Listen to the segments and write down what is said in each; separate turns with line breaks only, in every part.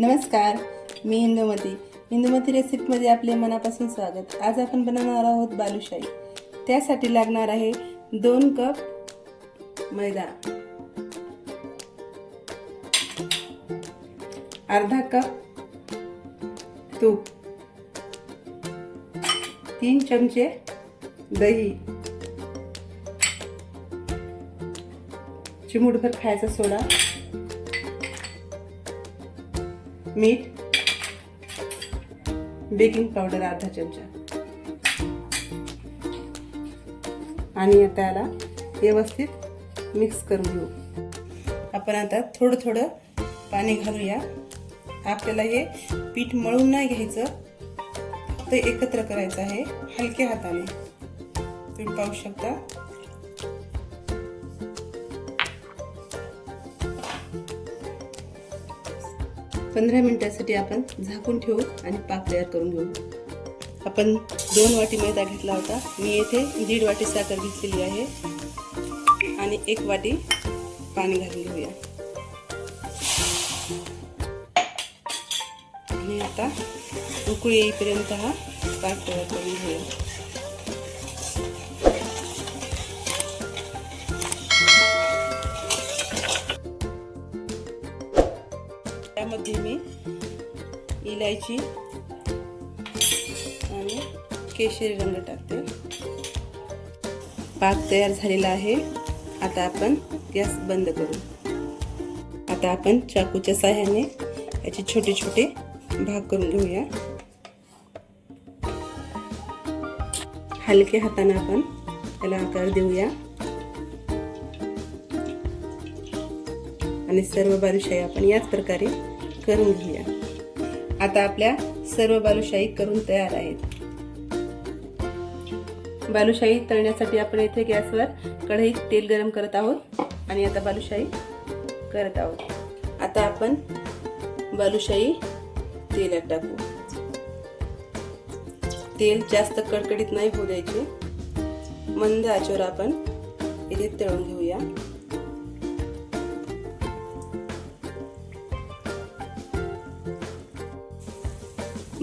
नमस्कार मी इंदुमती. इंदुमती रेसिपीमध्ये आपले मनापासून स्वागत. आज आपण बनवणार आहोत बालुशाही. त्यासाठी लागणार आहे दोन कप मैदा. अर्धा कप तूप. तीन चमचे दही. चिमूटभर खायचा सोडा. मीठ बेकिंग पावडर अर्धा चमचा. आणि आता याला व्यवस्थित मिक्स करून घेऊ. आपण आता थोडं थोडं पाणी घालूया. आपल्याला हे पीठ मळून नाही घ्यायचं. फक्त एकत्र करायचं आहे. हलक्या हाताने. तुम्ही पाहू शकता. पंधरा मिनिटासाठी आपण झाकून ठेवू आणि पाक तयार करून घेऊ. आपण दोन वाटी मैदा घेतला होता. मी येथे दीड वाटी साखर घेतलेली आहे. आणि एक वाटी पाणी घालून घेऊया. आणि आता उकळी येईपर्यंत हा पाक तयार करून घेऊया. त्यामध्ये मी इलायची आणि केशरी रंग टाकते. पाक तयार झालेला आहे. आता आपण गॅस बंद करू. आता आपण चाकूच्या साह्याने याचे छोटे छोटे भाग करून घेऊया. हलक्या हाताने आपण त्याला आकार देऊया. आणि सर्व बालुशाही आपण याच प्रकारे करून घेऊया. आता आपल्या सर्व बालुशाही करून तयार आहेत. बालुशाही तळण्यासाठी आपण येथे गॅसवर कढईत तेल गरम करत आहोत आणि आता बालुशाही करत आहोत. आता आपण बालुशाही तेलात टाकू. तेल जास्त कडकडीत नाही होऊ द्यायचे मंद आचेवर आपण इथे तळून घेऊया.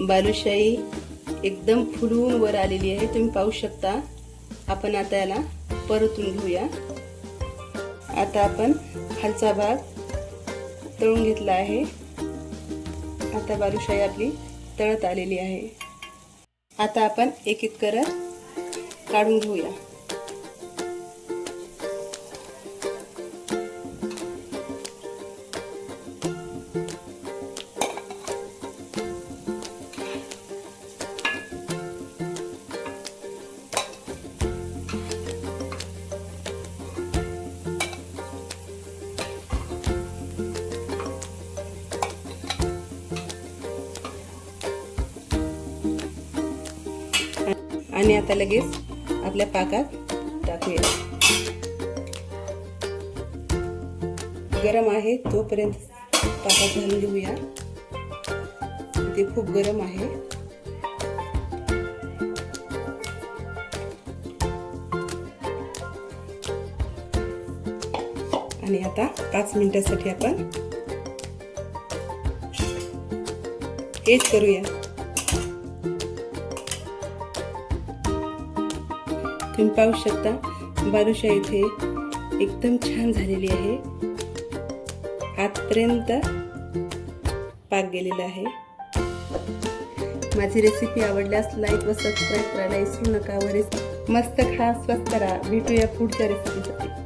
बालुशाही एकदम फुलून वर आलेली आहे. तुम्ही पाहू शकता. आपण आता याला परतून घेऊया. आता आपण खालचा भाग तळून घेतला आहे. आता बालुशाही आपली तळत आलेली आहे. आता आपण एक एक करत काढून घेऊया. आणि आता लगेच आपल्या पाकात टाकूया. गरम आहे तोपर्यंत पाकात घालून घेऊया. ते खूप गरम आहे. आणि आता पाच मिनिटासाठी आपण हेच करूया. तुम्ही पाहू शकता बालुशा इथे एकदम छान झालेली आहे. आतपर्यंत पाक गेलेला आहे. माझी रेसिपी आवडल्यास लाईक व सबस्क्राईब करायला विसरू नका. व मस्त खा स्वस्त राहा. भेटूया पुढच्या रेसिपीसाठी